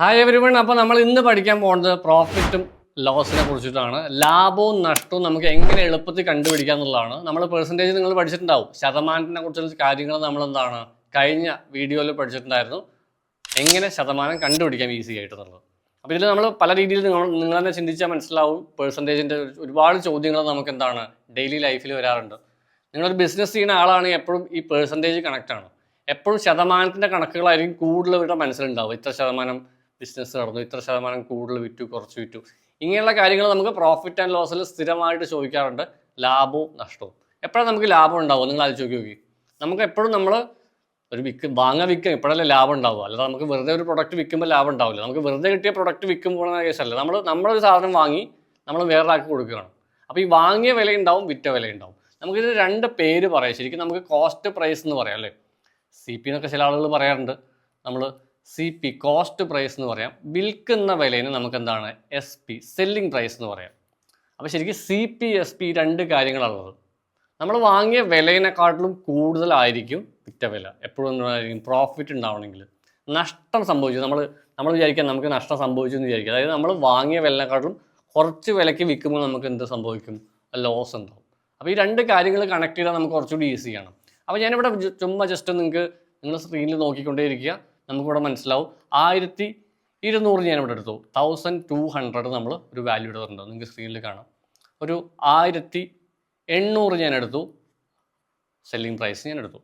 Hi everyone അപ്പോൾ നമ്മൾ ഇന്ന് പഠിക്കാൻ പോകുന്നത് പ്രോഫിറ്റും ലോസിനെ കുറിച്ചിട്ടാണ്. ലാഭവും നഷ്ടവും നമുക്ക് എങ്ങനെ എളുപ്പത്തിൽ കണ്ടുപിടിക്കാം എന്നുള്ളതാണ്. നമ്മൾ പെർസെന്റേജ് നിങ്ങൾ പഠിച്ചിട്ടുണ്ടാവും. ശതമാനത്തിനെ കുറിച്ചുള്ള കാര്യങ്ങൾ നമ്മൾ എന്താണ്? കഴിഞ്ഞ വീഡിയോയിൽ പഠിച്ചിട്ടുണ്ടായിരുന്നു. എങ്ങനെ ശതമാനം കണ്ടുപിടിക്കാം ഈസി ആയിട്ട് എന്നുള്ളത്. അപ്പോൾ ഇതിൽ നമ്മൾ പല രീതിയിൽ നിങ്ങൾ നിങ്ങൾ തന്നെ ചിന്തിച്ചാൽ മനസ്സിലാവും. പെർസെന്റേജിന്റെ ഒരുപാട് ചോദ്യങ്ങൾ നമുക്ക് എന്താണ്? ഡെയിലി ലൈഫിൽ വരാറുണ്ട്. നിങ്ങളൊരു ബിസിനസ് ചെയ്യുന്ന ആളാണെങ്കിൽ എപ്പോഴും ഈ പെർസെന്റേജ് കണക്റ്റാണ് എപ്പോഴും ശതമാനത്തിന്റെ കണക്കുകളായിരിക്കും കൂടുതൽ ഇവരുടെ മനസ്സിലുണ്ടാവും ഇത്ര ശതമാനം ബിസിനസ് നടന്നു. ഇത്ര ശതമാനം കൂടുതൽ വിറ്റു കുറച്ച് വിറ്റു. ഇങ്ങനെയുള്ള കാര്യങ്ങൾ നമുക്ക് പ്രോഫിറ്റ് ആൻഡ് ലോസിൽ സ്ഥിരമായിട്ട് ചോദിക്കാറുണ്ട്. ലാഭവും നഷ്ടവും. എപ്പോഴാണ് നമുക്ക് ലാഭം ഉണ്ടാവുക? നിങ്ങൾ ആലോചിച്ച് നോക്കി നോക്കി. നമുക്ക് എപ്പോഴും നമ്മൾ ഒരു വിൽക്ക് വാങ്ങാൻ വിൽക്കാം ഇപ്പോഴല്ലേ ലാഭം ഉണ്ടാവുക. അല്ലാതെ നമുക്ക് വെറുതെ ഒരു പ്രൊഡക്റ്റ് വിൽക്കുമ്പോൾ ലാഭം ഉണ്ടാവില്ല. നമുക്ക് വെറുതെ കിട്ടിയ പ്രൊഡക്റ്റ് വിൽക്കുമ്പോൾ കേസല്ല. നമ്മൾ നമ്മളൊരു സാധനം വാങ്ങി നമ്മൾ വേറൊരാൾക്ക് കൊടുക്കുകയാണ്. അപ്പോൾ ഈ വാങ്ങിയ വില ഉണ്ടാവും വിറ്റ വില ഉണ്ടാവും. നമുക്കിത് രണ്ട് പേര് പറയാം. ശരിക്കും നമുക്ക് കോസ്റ്റ് പ്രൈസ് എന്ന് പറയാം അല്ലേ? സി പി എന്നൊക്കെ ചില ആളുകൾ പറയാറുണ്ട്. നമ്മൾ സി പി കോസ്റ്റ് പ്രൈസ് എന്ന് പറയാം. വിൽക്കുന്ന വിലയിന് നമുക്ക് എന്താണ് എസ് പി സെല്ലിംഗ് പ്രൈസ് എന്ന് പറയാം. അപ്പോൾ ശരിക്കും സി പി എസ് പി രണ്ട് കാര്യങ്ങളാണുള്ളത്. നമ്മൾ വാങ്ങിയ വിലയിനെക്കാട്ടിലും കൂടുതലായിരിക്കും വിറ്റ വില. എപ്പോഴും എന്തായിരിക്കും? പ്രോഫിറ്റ് ഉണ്ടാവണമെങ്കിൽ. നഷ്ടം സംഭവിച്ചു. നമ്മൾ നമ്മൾ വിചാരിക്കാം നമുക്ക് നഷ്ടം സംഭവിച്ചു എന്ന് വിചാരിക്കുക അതായത് നമ്മൾ വാങ്ങിയ വിലനെക്കാട്ടിലും കുറച്ച് വിലയ്ക്ക് വിൽക്കുമ്പോൾ നമുക്ക് എന്ത് സംഭവിക്കും? ലോസ് ഉണ്ടാവും. അപ്പോൾ ഈ രണ്ട് കാര്യങ്ങൾ കണക്ട് ചെയ്താൽ നമുക്ക് കുറച്ചുകൂടി ഈസിയാണ് അപ്പോൾ ഞാനിവിടെ ചുമ്മാ ജസ്റ്റ് നിങ്ങൾക്ക് നിങ്ങൾ സ്ക്രീനിൽ നോക്കിക്കൊണ്ടേ ഇരിക്കുക നമുക്കിവിടെ മനസ്സിലാവും. ആയിരത്തി ഇരുന്നൂറ് ഞാൻ ഇവിടെ എടുത്തു. തൗസൻഡ് ടു ഹൺഡ്രഡ് നമ്മൾ ഒരു വാല്യൂ എടുത്തിട്ടുണ്ട് നിങ്ങൾക്ക് സ്ക്രീനിൽ കാണാം. ഒരു ആയിരത്തി എണ്ണൂറ് ഞാൻ എടുത്തു. സെല്ലിംഗ് പ്രൈസ് ഞാൻ എടുത്തു.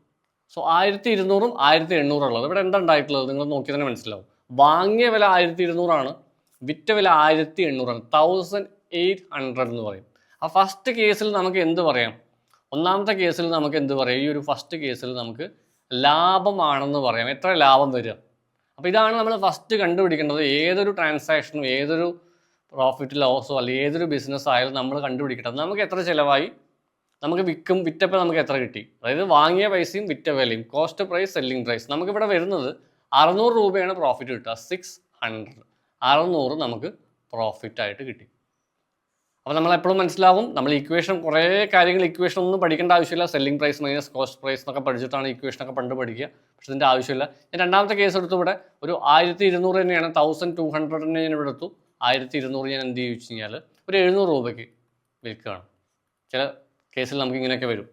സോ ആയിരത്തി ഇരുന്നൂറും ആയിരത്തി എണ്ണൂറും ഉള്ളത്. ഇവിടെ എന്താ ഉണ്ടായിട്ടുള്ളത്? നിങ്ങൾ നോക്കി തന്നെ മനസ്സിലാവും. വാങ്ങിയ വില ആയിരത്തി ഇരുന്നൂറാണ്. വിറ്റ വില ആയിരത്തി എണ്ണൂറാണ്. തൗസൻഡ് എയ്റ്റ് ഹൺഡ്രഡ് എന്ന് പറയും. ആ ഫസ്റ്റ് കേസിൽ നമുക്ക് എന്ത് പറയാം? ഒന്നാമത്തെ കേസിൽ നമുക്ക് എന്ത് പറയാം? ഈ ഒരു ഫസ്റ്റ് കേസിൽ നമുക്ക് ലാഭമാണെന്ന് പറയാം. എത്ര ലാഭം വരും അപ്പോൾ ഇതാണ് നമ്മൾ ഫസ്റ്റ് കണ്ടുപിടിക്കേണ്ടത്. ഏതൊരു ട്രാൻസാക്ഷനും ഏതൊരു പ്രോഫിറ്റ് ലോസോ അല്ലെങ്കിൽ ഏതൊരു ബിസിനസ് ആയാലും നമ്മൾ കണ്ടുപിടിക്കേണ്ടത് നമുക്ക് എത്ര ചിലവായി? നമുക്ക് വിൽക്കും വിറ്റപ്പോൾ നമുക്ക് എത്ര കിട്ടി? അതായത് വാങ്ങിയ പൈസയും വിറ്റ വിലയും കോസ്റ്റ് പ്രൈസ് സെല്ലിംഗ് പ്രൈസ് നമുക്കിവിടെ വരുന്നത് അറുന്നൂറ് രൂപയാണ് പ്രോഫിറ്റ് കിട്ടുക. സിക്സ് ഹൺഡ്രഡ് അറുന്നൂറ് നമുക്ക് പ്രോഫിറ്റ് ആയിട്ട് കിട്ടി. അപ്പോൾ നമ്മൾ എപ്പോഴും മനസ്സിലാവും നമ്മൾ ഇക്വേഷൻ കുറേ കാര്യങ്ങൾ ഇക്വേഷൻ ഒന്നും പഠിക്കേണ്ട ആവശ്യമില്ല. Selling price minus cost price എന്നൊക്കെ പഠിച്ചിട്ടാണ് ഇക്വേഷൻ ഒക്കെ പണ്ട് പഠിക്കുക. പക്ഷെ ഇതിന്റെ ആവശ്യമില്ല. ഞാൻ രണ്ടാമത്തെ കേസ് എടുത്തു ഇവിടെ. ഒരു ആയിരത്തി ഇരുന്നൂറ് തന്നെയാണ്. തൗസൻഡ് ടു ഹൺഡ്രഡ് തന്നെ ഞാൻ ഇവിടെ എടുത്തു. ആയിരത്തി ഇരുന്നൂറ് ഞാൻ എന്ത് ചെയ്യും വെച്ച് കഴിഞ്ഞാൽ ഒരു എഴുന്നൂറ് രൂപയ്ക്ക് വിൽക്കുകയാണ്. ചില കേസിൽ നമുക്ക് ഇങ്ങനെയൊക്കെ വരും.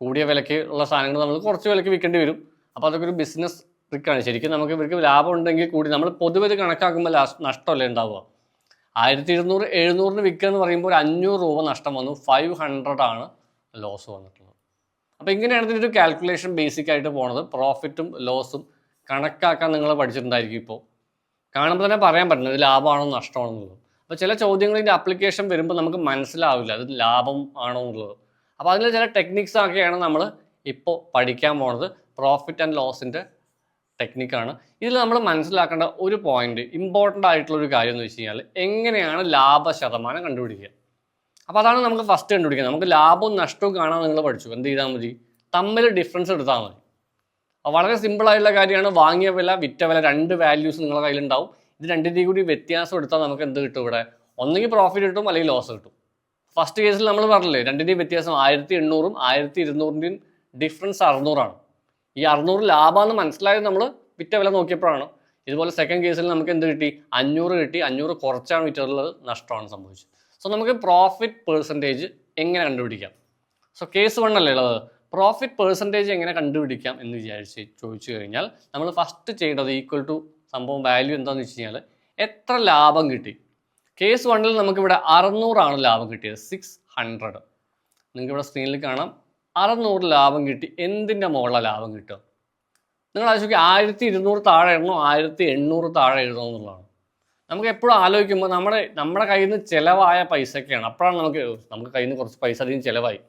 കൂടിയ വിലയ്ക്ക് ഉള്ള സാധനങ്ങൾ നമ്മൾ കുറച്ച് വിലയ്ക്ക് വിൽക്കേണ്ടി വരും. അപ്പോൾ അതൊക്കെ ഒരു ബിസിനസ് ട്രിക്കാണ് ശരിക്കും നമുക്ക് ഇവർക്ക് ലാഭം ഉണ്ടെങ്കിൽ കൂടി നമ്മൾ പൊതുവെ കണക്കാക്കുമ്പോൾ ലാസ്റ്റ് നഷ്ടമല്ലേ ഉണ്ടാവുക? ആയിരത്തി ഇരുന്നൂറ് എഴുന്നൂറിന് വിൽക്കുക എന്ന് പറയുമ്പോൾ ഒരു അഞ്ഞൂറ് രൂപ നഷ്ടം വന്നു. ഫൈവ് ഹൺഡ്രഡ് ആണ് ലോസ് വന്നിട്ടുള്ളത്. അപ്പോൾ ഇങ്ങനെയാണ് ഇതിന്റെ ഒരു കാൽക്കുലേഷൻ ബേസിക് ആയിട്ട് പോണത്. പ്രോഫിറ്റും ലോസും കണക്കാക്കാൻ നിങ്ങൾ പഠിച്ചിട്ടുണ്ടായിരിക്കും ഇപ്പോൾ. കാണുമ്പോൾ തന്നെ പറയാൻ പറ്റുന്നത് ഇത് ലാഭമാണോ നഷ്ടമാണോ എന്നുള്ളത്. അപ്പോൾ ചില ചോദ്യങ്ങളിന്റെ അപ്ലിക്കേഷൻ വരുമ്പോൾ നമുക്ക് മനസ്സിലാവില്ല അത് ലാഭം ആണോ എന്നുള്ളത്. അപ്പോൾ അതിൽ ചില ടെക്നിക്സ് ഒക്കെയാണ് നമ്മൾ ഇപ്പോൾ പഠിക്കാൻ പോണത്. പ്രോഫിറ്റ് ആൻഡ് ലോസിന്റെ ടെക്നിക്കാണ് ഇതിൽ നമ്മൾ മനസ്സിലാക്കേണ്ട ഒരു പോയിന്റ് ഇമ്പോർട്ടന്റ് ആയിട്ടുള്ള ഒരു കാര്യം എന്ന് വെച്ച് കഴിഞ്ഞാൽ എങ്ങനെയാണ് ലാഭ ശതമാനം കണ്ടുപിടിക്കുക. അപ്പോൾ അതാണ് നമുക്ക് ഫസ്റ്റ് കണ്ടുപിടിക്കുക. നമുക്ക് ലാഭവും നഷ്ടവും കാണാൻ നിങ്ങൾ പഠിച്ചു. എന്ത് ചെയ്താൽ മതി? തമ്മിൽ ഡിഫറൻസ് എടുത്താൽ മതി. വളരെ സിമ്പിൾ ആയിട്ടുള്ള കാര്യമാണ്. വാങ്ങിയ വില വിറ്റ വില രണ്ട് വാല്യൂസ് നിങ്ങളുടെ കയ്യിലുണ്ടാവും. ഇത് രണ്ടിന്റെയും കൂടി വ്യത്യാസം എടുത്താൽ നമുക്ക് എന്ത് കിട്ടും ഇവിടെ? ഒന്നെങ്കിൽ പ്രോഫിറ്റ് കിട്ടും അല്ലെങ്കിൽ ലോസ് കിട്ടും. ഫസ്റ്റ് കേസിൽ നമ്മൾ പറഞ്ഞില്ലേ രണ്ടിന്റെയും വ്യത്യാസം ആയിരത്തി എണ്ണൂറും ആയിരത്തി ഇരുന്നൂറിന്റെയും ഡിഫറൻസ് അറുന്നൂറാണ്. ഈ അറുന്നൂറ് ലാഭമെന്ന് മനസ്സിലായത് നമ്മൾ വിറ്റ വില നോക്കിയപ്പോഴാണ്. ഇതുപോലെ സെക്കൻഡ് കേസിൽ നമുക്ക് എന്ത് കിട്ടി? അഞ്ഞൂറ് കിട്ടി. അഞ്ഞൂറ് കുറച്ചാണ് വിറ്റുള്ളത് നഷ്ടമാണ് സംഭവിച്ചത്. സോ നമുക്ക് പ്രോഫിറ്റ് പെർസെന്റേജ് എങ്ങനെ കണ്ടുപിടിക്കാം? സോ കേസ് വൺ അല്ലേ ഉള്ളത്? പ്രോഫിറ്റ് പെർസെന്റേജ് എങ്ങനെ കണ്ടുപിടിക്കാം എന്ന് വിചാരിച്ച് ചോദിച്ചു കഴിഞ്ഞാൽ നമ്മൾ ഫസ്റ്റ് ചെയ്യേണ്ടത് ഈക്വൽ ടു സംഭവം വാല്യൂ എന്താണെന്ന് വെച്ച് കഴിഞ്ഞാൽ എത്ര ലാഭം കിട്ടി? കേസ് വണ്ണിൽ നമുക്കിവിടെ അറുന്നൂറാണ് ലാഭം കിട്ടിയത്. സിക്സ് ഹൺഡ്രഡ് നിങ്ങൾക്ക് ഇവിടെ സ്ക്രീനിൽ കാണാം. അറുന്നൂറ് ലാഭം കിട്ടി. എന്തിന്റെ മുകളിലാണ് ലാഭം കിട്ടുക? നിങ്ങൾ ആലോചിക്കുക ആയിരത്തി ഇരുന്നൂറ് താഴെ എഴുതണോ? ആയിരത്തി എണ്ണൂറ് താഴെ എഴുതണോ എന്നുള്ളതാണ്. നമുക്ക് എപ്പോഴും ആലോചിക്കുമ്പോൾ നമ്മുടെ നമ്മുടെ കയ്യിൽ നിന്ന് ചിലവായ പൈസയൊക്കെയാണ്. അപ്പോഴാണ് നമുക്ക് നമുക്ക് കയ്യിൽ നിന്ന് കുറച്ച് പൈസ അധികം ചിലവായി.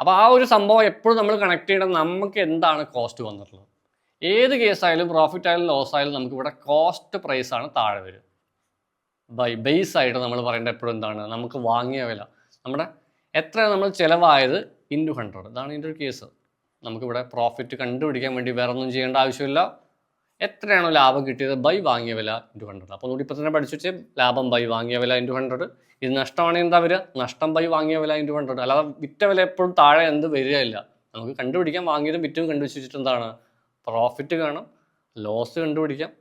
അപ്പോൾ ആ ഒരു സംഭവം എപ്പോഴും നമ്മൾ കണക്ട് ചെയ്യണം നമുക്ക് എന്താണ് കോസ്റ്റ് വന്നിട്ടുള്ളത്? ഏത് കേസായാലും പ്രോഫിറ്റ് ആയാലും ലോസ് ആയാലും നമുക്ക് ഇവിടെ കോസ്റ്റ് പ്രൈസ് ആണ് താഴെ വരും ബൈ ബേസ് ആയിട്ട് നമ്മൾ പറയേണ്ട എപ്പോഴും എന്താണ്? നമുക്ക് വാങ്ങിയ വില. നമ്മുടെ എത്ര നമ്മൾ ചിലവായത്? ഇന്റു ഹൺഡ്രഡ് ഇതാണ് ഇതിന്റെ ഒരു കേസ് നമുക്കിവിടെ പ്രോഫിറ്റ് കണ്ടുപിടിക്കാൻ വേണ്ടി വേറെ ഒന്നും ചെയ്യേണ്ട ആവശ്യമില്ല. എത്രയാണോ ലാഭം കിട്ടിയത് ബൈ വാങ്ങിയ വില ഇന്റു ഹൺഡ്രഡ് അപ്പോൾ നൂറ്റി പഠിച്ചു വെച്ചാൽ ലാഭം ബൈ വാങ്ങിയ വില ഇന്റു ഹൺഡ്രഡ് ഇത് നഷ്ടമാണെങ്കിൽ എന്താ വരിക? നഷ്ടം ബൈ വാങ്ങിയ വില ഇന്റു ഹൺഡ്രഡ് അല്ലാതെ വിറ്റ വില എപ്പോഴും താഴെ എന്ത് വരികയില്ല. നമുക്ക് കണ്ടുപിടിക്കാൻ വാങ്ങിയതും വിറ്റും കണ്ടുപിടിച്ചിട്ട് എന്താണ്? പ്രോഫിറ്റ് കാണും. ലോസ് കണ്ടുപിടിക്കാം.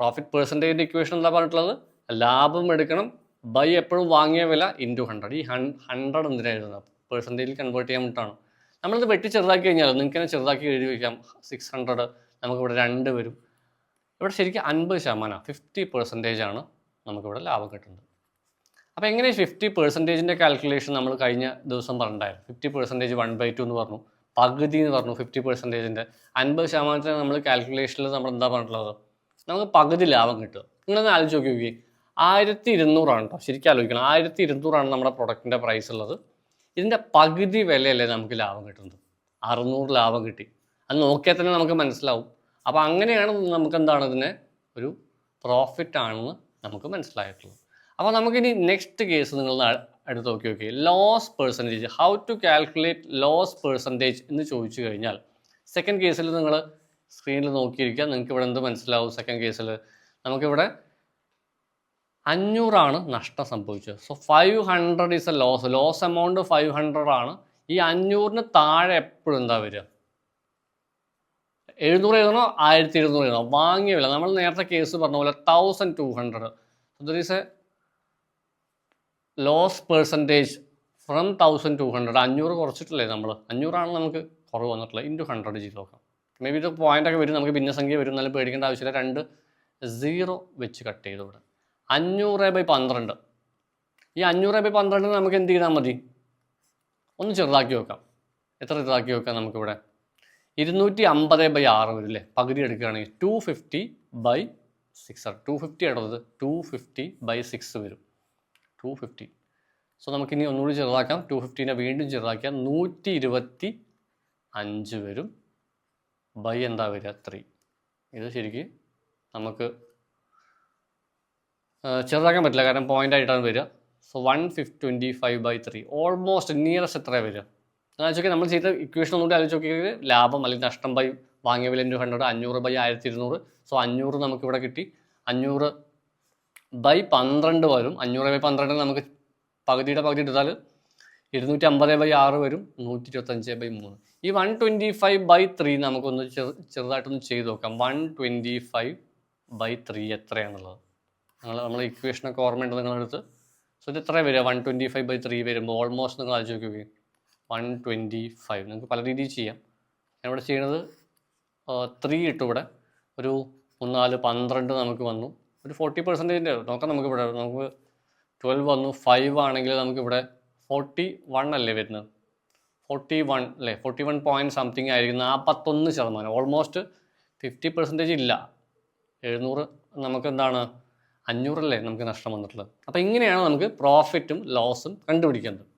പ്രോഫിറ്റ് പെർസെന്റേജ് ഇക്വേഷൻ എന്താ പറഞ്ഞിട്ടുള്ളത്? ലാഭം എടുക്കണം. ബൈ എപ്പോഴും വാങ്ങിയ വില ഇന്റു ഹൺഡ്രഡ് ഈ ഹൺ ഹൺഡ്രഡ് എന്തിനാണ് എഴുതുന്നത്? പെർസെന്റേജിൽ കൺവേർട്ട് ചെയ്യാൻ വേണ്ടിയിട്ടാണ്. നമ്മളിത് വെട്ടി ചെറുതാക്കി കഴിഞ്ഞാൽ നിങ്ങൾക്ക് തന്നെ ചെറുതാക്കി എഴുതി വയ്ക്കാം സിക്സ് ഹൺഡ്രഡ് നമുക്കിവിടെ രണ്ട് വരും. ഇവിടെ ശരിക്കും അൻപത് ശതമാനം ഫിഫ്റ്റി പെർസെന്റേജ് ആണ് നമുക്കിവിടെ ലാഭം കിട്ടുന്നത്. അപ്പോൾ എങ്ങനെ ഫിഫ്റ്റി പെർസെന്റേജിന്റെ കാൽക്കുലേഷൻ നമ്മൾ കഴിഞ്ഞ ദിവസം പറഞ്ഞിട്ടുണ്ടായിരുന്നു? Fifty percentage one by two എന്ന് പറഞ്ഞു. പകുതി എന്ന് പറഞ്ഞു ഫിഫ്റ്റി പെർസെന്റേജിന്റെ അൻപത് ശതമാനത്തിന് നമ്മൾ കാൽക്കുലേഷനിൽ നമ്മൾ എന്താ പറഞ്ഞിട്ടുള്ളത്? നമുക്ക് പകുതി ലാഭം കിട്ടും നിങ്ങളൊന്ന് ആലോചിച്ച് നോക്കി നോക്കി. ആയിരത്തി ഇരുന്നൂറാണ് കേട്ടോ ശരിക്കും ആലോചിക്കണം. ആയിരത്തി ഇരുന്നൂറാണ് നമ്മുടെ പ്രൊഡക്റ്റിന്റെ പ്രൈസ് ഉള്ളത്. ഇതിന്റെ പകുതി വിലയല്ലേ നമുക്ക് ലാഭം കിട്ടുന്നത്. അറുന്നൂറ് ലാഭം കിട്ടി. അത് നോക്കിയാൽ തന്നെ നമുക്ക് മനസ്സിലാവും. അപ്പോൾ അങ്ങനെയാണ് നമുക്ക് എന്താണ് ഇതിനെ ഒരു പ്രോഫിറ്റ് ആണെന്ന് നമുക്ക് മനസ്സിലായിട്ടുള്ളത്. അപ്പോൾ നമുക്കിനി നെക്സ്റ്റ് കേസ് നിങ്ങൾ എടുത്ത് നോക്കി നോക്കി. Loss percentage how to calculate loss percentage എന്ന് ചോദിച്ചു കഴിഞ്ഞാൽ സെക്കൻഡ് കേസിൽ നിങ്ങൾ സ്ക്രീനിൽ നോക്കിയിരിക്കുക. നിങ്ങൾക്ക് ഇവിടെ എന്ത് മനസ്സിലാവും സെക്കൻഡ് കേസിൽ നമുക്കിവിടെ അഞ്ഞൂറാണ് നഷ്ടം സംഭവിച്ചത്. So five hundred is a loss loss amount five hundred ആണ്. ഈ അഞ്ഞൂറിന് താഴെ എപ്പോഴും എന്താ വരിക? എഴുന്നൂറ് എഴുതണോ? ആയിരത്തി ഇരുന്നൂറ് എഴുതണോ? വാങ്ങിയ വില. നമ്മൾ നേരത്തെ കേസ് പറഞ്ഞ പോലെ thousand two hundred there is a loss percentage from thousand two hundred അഞ്ഞൂറ് കുറച്ചിട്ടില്ലേ നമ്മൾ അഞ്ഞൂറാണ് നമുക്ക് കുറവ് വന്നിട്ടുള്ളത്. ഇന്റു ഹൺഡ്രഡ് ചെയ്ത് നോക്കാം. മേ ബി ഇത് പോയിന്റൊക്കെ വരും. നമുക്ക് ഭിന്നസംഖ്യ വരും. എന്നാലും പേടിക്കേണ്ട ആവശ്യമില്ല. രണ്ട് സീറോ വെച്ച് കട്ട് ചെയ്തു ഇവിടെ. അഞ്ഞൂറ് ബൈ പന്ത്രണ്ട്. ഈ അഞ്ഞൂറ് ബൈ പന്ത്രണ്ടിന് നമുക്ക് എന്ത് ചെയ്താൽ മതി? ഒന്ന് ചെറുതാക്കി വെക്കാം. എത്ര ചെറുതാക്കി വെക്കാം നമുക്കിവിടെ? ഇരുന്നൂറ്റി അമ്പത് ബൈ ആറ് വരും അല്ലേ പകുതി എടുക്കുകയാണെങ്കിൽ ടു ഫിഫ്റ്റി ബൈ സിക്സ് ആണ്. ടു ഫിഫ്റ്റി ഇടത് ടു ഫിഫ്റ്റി ബൈ സിക്സ് വരും. ടു ഫിഫ്റ്റി സോ നമുക്കിനി ഒന്നുകൂടി ചെറുതാക്കാം. ടു ഫിഫ്റ്റീനെ വീണ്ടും ചെറുതാക്കിയാൽ നൂറ്റി ഇരുപത്തി അഞ്ച് വരും. ബൈ എന്താ വരിക? ത്രീ ഇത് ശരിക്ക് നമുക്ക് ചെറുതാക്കാൻ പറ്റില്ല കാരണം പോയിന്റ് ആയിട്ടാണ് വരിക. So one ഫിഫ് twenty five by three almost nearest എത്രയാണ് വരിക ആലോചിക്കുക നമ്മൾ ചെയ്ത ഇക്വേഷൻ ഒന്നുകൂടി ആലോചിച്ച് നോക്കിയാൽ ലാഭം അല്ലെങ്കിൽ നഷ്ടം ബൈ വാങ്ങിയ വില ഇന്റു ഹൺഡ്രഡ് അഞ്ഞൂറ് ബൈ ആയിരത്തി ഇരുന്നൂറ് സോ അഞ്ഞൂറ് നമുക്കിവിടെ കിട്ടി. അഞ്ഞൂറ് ബൈ പന്ത്രണ്ട് വരും. അഞ്ഞൂറ് ബൈ പന്ത്രണ്ട് നമുക്ക് പകുതിയുടെ പകുതി എടുത്താൽ ഇരുന്നൂറ്റി അമ്പത് ബൈ ആറ് വരും. നൂറ്റി ഇരുപത്തഞ്ച് ബൈ മൂന്ന്. ഈ one twenty five by three നമുക്കൊന്ന് ചെറു ചെറുതായിട്ടൊന്ന് ചെയ്ത് നോക്കാം. One twenty five by three എത്രയാണുള്ളത് നിങ്ങൾ നമ്മൾ ഇക്വേഷനൊക്കെ ഓർമ്മയുണ്ട് നിങ്ങളെടുത്ത്? സോ ഇത് എത്ര വരിക? One twenty five by three വരുമ്പോൾ ഓൾമോസ്റ്റ് നിങ്ങൾ ആലോചിച്ച് നോക്കി വൺ ട്വന്റി ഫൈവ് നിങ്ങൾക്ക് പല രീതിയിൽ ചെയ്യാം. ഞാനിവിടെ ചെയ്യുന്നത് ത്രീ ഇട്ടു ഇവിടെ ഒരു മൂന്നാൽ പന്ത്രണ്ട് നമുക്ക് വന്നു. ഒരു ഫോർട്ടി പെർസെന്റേജിന്റെ നോക്കാം നമുക്ക് ഇവിടെ. നമുക്ക് ട്വൽവ് വന്നു. ഫൈവ് ആണെങ്കിൽ നമുക്കിവിടെ ഫോർട്ടി വൺ അല്ലേ വരുന്നത്? ഫോർട്ടി വൺ അല്ലേ? ഫോർട്ടി വൺ പോയിന്റ് സംതിങ് ആയിരിക്കും. നാൽപ്പത്തൊന്ന് ശതമാനം. ഓൾമോസ്റ്റ് ഫിഫ്റ്റി പെർസെന്റേജ് ഇല്ല. എഴുന്നൂറ്. നമുക്ക് എന്താണ്? അഞ്ഞൂറല്ലേ നമുക്ക് നഷ്ടം വന്നിട്ടുള്ളത്? അപ്പോൾ ഇങ്ങനെയാണ് നമുക്ക് പ്രോഫിറ്റും ലോസും കണ്ടുപിടിക്കേണ്ടത്.